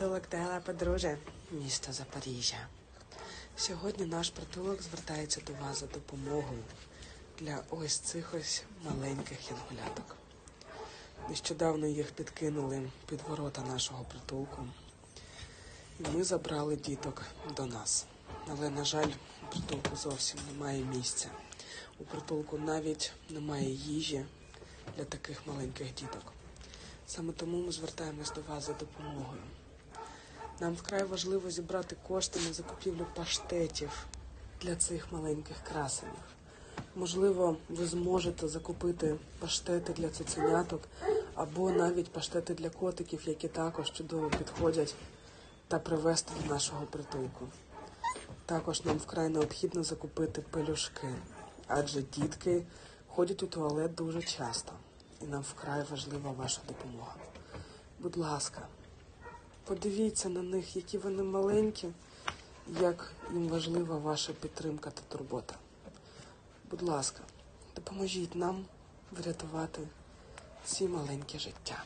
Притулок Дела Подружжя, місто Запоріжжя. Сьогодні наш притулок звертається до вас за допомогою для ось цих ось маленьких янголяток. Нещодавно їх підкинули під ворота нашого притулку. І ми забрали діток до нас. Але, на жаль, у притулку зовсім немає місця. У притулку навіть немає їжі для таких маленьких діток. Саме тому ми звертаємось до вас за допомогою. Нам вкрай важливо зібрати кошти на закупівлю паштетів для цих маленьких красенів. Можливо, ви зможете закупити паштети для цуценяток або навіть паштети для котиків, які також чудово підходять, та привезти до нашого притулку. Також нам вкрай необхідно закупити пелюшки, адже дітки ходять у туалет дуже часто, і нам вкрай важлива ваша допомога. Будь ласка, подивіться на них, які вони маленькі, як їм важлива ваша підтримка та турбота. Будь ласка, допоможіть нам врятувати ці маленькі життя.